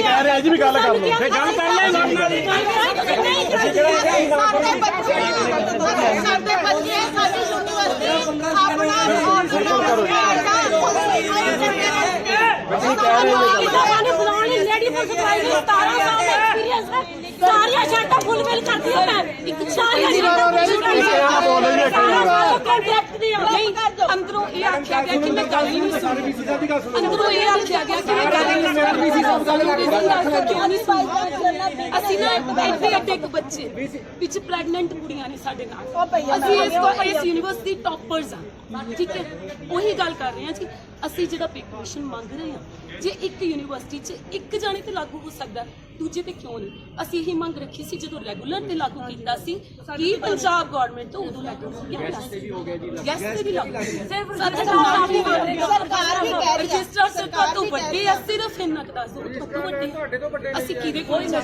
ਇਹੀ ਕਹਿ ਰਹੇ ਹਾਂ ਜੀ ਵੀ ਗੱਲ ਕਰ ਲਓ ਤੇ ਗੱਲ ਕਰ ਲੈ ਨਾਲ ਨਾਲ ਅਸੀਂ ਕਿਹੜਾ ਸਾਡੇ ਬੱਚੇ ਸਾਡੇ ਬੱਚੇ ਸਾਡੀ ਯੂਨੀਵਰਸਿਟੀ ਆਪਣਾ ਬੁਲਾਉਣ ਲਈ ਲੇਡੀ ਪੁਲਿਸ ਪਾਈ ਗਈ 17 ਸਾਲ ਦਾ ਐਕਸਪੀਰੀਅੰਸ ਹੈ ਸਾਰੀਆਂ ਸ਼ਰਟਾਂ ਫੁੱਲ ਫਿਲ ਕਰਦੀ ਹਾਂ ਮੈਂ ਇੱਕ ਸਾਰੀਆਂ ਸ਼ਰਟਾਂ ਕੰਟਰੈਕਟ ਦੀ ਨਹੀਂ ਅੰਦਰੋਂ ਇਹ ਆਖਿਆ ਗਿਆ ਕਿ ਮੈਂ ਗੱਲ ਹੀ ਨਹੀਂ ਸੁਣੀ ਅੰਦਰੋਂ ਇਹ ਆਖਿਆ ਗਿਆ ਕਿ ਹੀ ਅਸੀਂ ਨਾ ਇੱਥੇ ਅੱਡੇ ਇੱਕ ਬੱਚੇ ਵਿੱਚ ਪ੍ਰੈਗਨੈਂਟ ਕੁੜੀਆਂ ਨੇ ਸਾਡੇ ਨਾਲ। ਅਸੀਂ ਇਸ ਕੋ ਇਸ ਯੂਨੀਵਰਸਿਟੀ ਟੌਪਰਸ ਆ ਠੀਕ ਹੈ? ਉਹੀ ਗੱਲ ਕਰ ਰਹੇ ਹਾਂ ਜੀ ਅਸੀਂ ਜਿਹੜਾ ਪਿਕਮਿਸ਼ਨ ਮੰਗ ਰਹੇ ਹਾਂ ਜੇ ਇੱਕ ਯੂਨੀਵਰਸਿਟੀ 'ਚ ਇੱਕ ਜਾਣੇ ਤੇ ਲਾਗੂ ਹੋ ਸਕਦਾ ਦੂਜੇ ਤੇ ਕਿਉਂ ਨਹੀਂ? ਅਸੀਂ ਇਹੀ ਮੰਗ ਰੱਖੀ ਸੀ ਜਦੋਂ ਰੈਗੂਲਰ ਤੇ ਲਾਗੂ ਕੀਤਾ ਸੀ ਕਿ ਪੰਜਾਬ ਗਵਰਨਮੈਂਟ ਤੋਂ ਉਦੋਂ ਲਾਗੂ ਕੀਤਾ ਗੈਸ ਤੇ ਵੀ ਲਾਗੂ। ਸਿਰਫ ਸਰਕਾਰ ਵੀ ਸਰਕਾਰ ਵੀ ਕਹਿ ਰਹੀ ਹੈ। ਤੋਂ ਵੱਡੇ ਆ ਸਿਰਫ ਇੰਨਾ ਕੁ ਦੱਸ ਦਿਓ ਤੋਂ ਵੱਡੇ। ਅਸੀਂ ਕਿਹਦੇ ਕੋਲ ਤੁਸੀਂ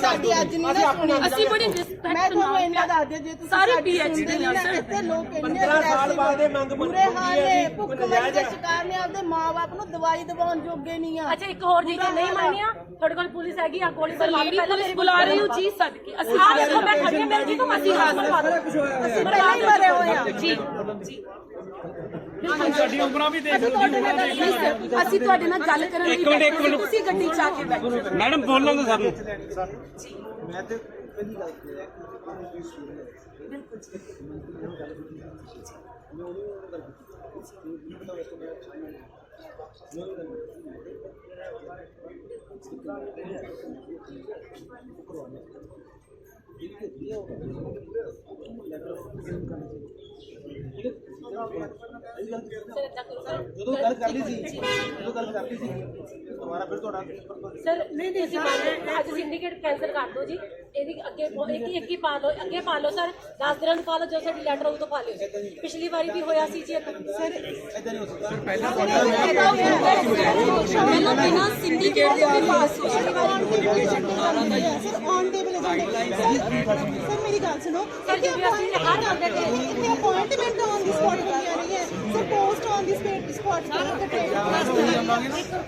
ਸਾਡੀ। ਅੱਜ ਨਹੀਂ ਨਾ ਸੁਣੀ ਅਸੀਂ ਬੜੀ ਮੈਂ ਰਿਸਪੈਕਟ ਤੁਹਾਨੂੰ ਇੰਨਾ ਦੱਸ ਦਿਆਂ ਜੇ ਤੁਸੀਂ ਸਾਰੇ ਸਾਡੀ PhD ਸੁਣਦੇ ਨਹੀਂ ਨਾ। ਇੱਥੇ ਲੋਕ ਇੰਨੇ 15 ਸਾਲ ਬਾਅਦ ਇਹ ਮੰਗ ਬੁਰੇ ਹਾਲ ਨੇ ਭੁੱਖਮਰੀ ਦੇ ਸ਼ਿਕਾਰ ਨੇ ਆਪਦੇ ਮਾਪੇ ਨੂੰ ਦਵਾਈ ਦਿਵਾਉਣ ਜੋਗੇ ਨਹੀਂ ਆ। ਅੱਛਾ ਇੱਕ ਹੋਰ ਜੀ ਜੇ ਨਹੀਂ ਮੰਨਿਆ? ਤੁਹਾਡੇ ਕੋਲ ਪੁਲਿਸ ਹੈਗੀ ਆ ਗੋਲੀ ਸਰ ਲੇਡੀ ਪੁਲਿਸ ਬੁਲਾ ਰਹੀ ਹੋ ਜੀ। ਸਦਕੇ ਅਸੀਂ ਆ ਦੇਖੋ ਮੈਂ ਖੜੀ ਹਾਂ, ਮੇਰੀ ਜੀ ਤੋਂ ਅਸੀਂ ਹਾਜ਼ਰ ਪਾ ਦੋ ਅਸੀਂ ਪਹਿਲਾਂ ਹੀ ਮਰੇ ਹੋਏ ਆ। ਜੀ ਜੀ। ਸਾਡੀ ਉਮਰਾਂ ਵੀ ਦੇਖ ਲਓ ਅਸੀਂ ਤੁਹਾਡੇ ਨਾਲ ਗੱਲ ਕਰਨ ਲਈ ਬੈਠੇ ਸੀ। ਤੁਸੀਂ ਗੱਡੀ 'ਚ ਆ ਕੇ ਬੈਠੇ ਮੈਡਮ ਬੋਲਣ ਦੋ ਸਾਨੂੰ। ਮੈਂ ਤੇ ਪਹਿਲੀ ਗੱਲ ਇਹ ਹੈ ਕਿ ਤੁਸੀਂ ਸਟੂਡੈਂਟ ਜਦੋਂ ਗੱਲ ਕਰ ਲਈ ਸੀ ਜਦੋਂ ਗੱਲ ਕਰ ਲਈ ਸੀ ਦੁਬਾਰਾ ਫਿਰ ਤੁਹਾਡਾ ਸਰ ਨਹੀਂ ਨਹੀਂ ਅਸੀਂ ਮੰਨ ਅੱਜ ਸਿੰਡੀਕੇਟ ਕੈਂਸਲ ਕਰ ਦਿਓ ਜੀ। ਇਹਦੀ ਅੱਗੇ ਇੱਕ ਇੱਕ ਹੀ ਪਾ ਲਓ ਅੱਗੇ ਪਾ ਲਓ ਸਰ। 10 ਦਿਨਾਂ ਨੂੰ ਪਾ ਲਓ ਜੋ ਸਾਡੀ ਲੈਟਰ ਉਹ ਤੋਂ ਪਾ ਲਿਓ। ਪਿਛਲੀ ਵਾਰੀ ਵੀ ਹੋਇਆ ਸੀ ਜੀ ਸਰ ਇਦਾਂ ਨਹੀਂ ਹੋ ਸਕਦਾ। ਪਹਿਲਾਂ ਬਿਨਾਂ ਸਿੰਡੀਕੇਟ ਦੇ ਵੀ ਪਾਸ ਹੋ ਸਰ ਔਨ ਟੇਬਲ ਸਰ ਮੇਰੀ ਗੱਲ ਸੁਣੋ। ਸਰ ਜੀ ਅਸੀਂ ਹਰ ਜਾਂਦੇ ਤੇ ਇੱਥੇ appointment on the sir spot 我查了的，查了。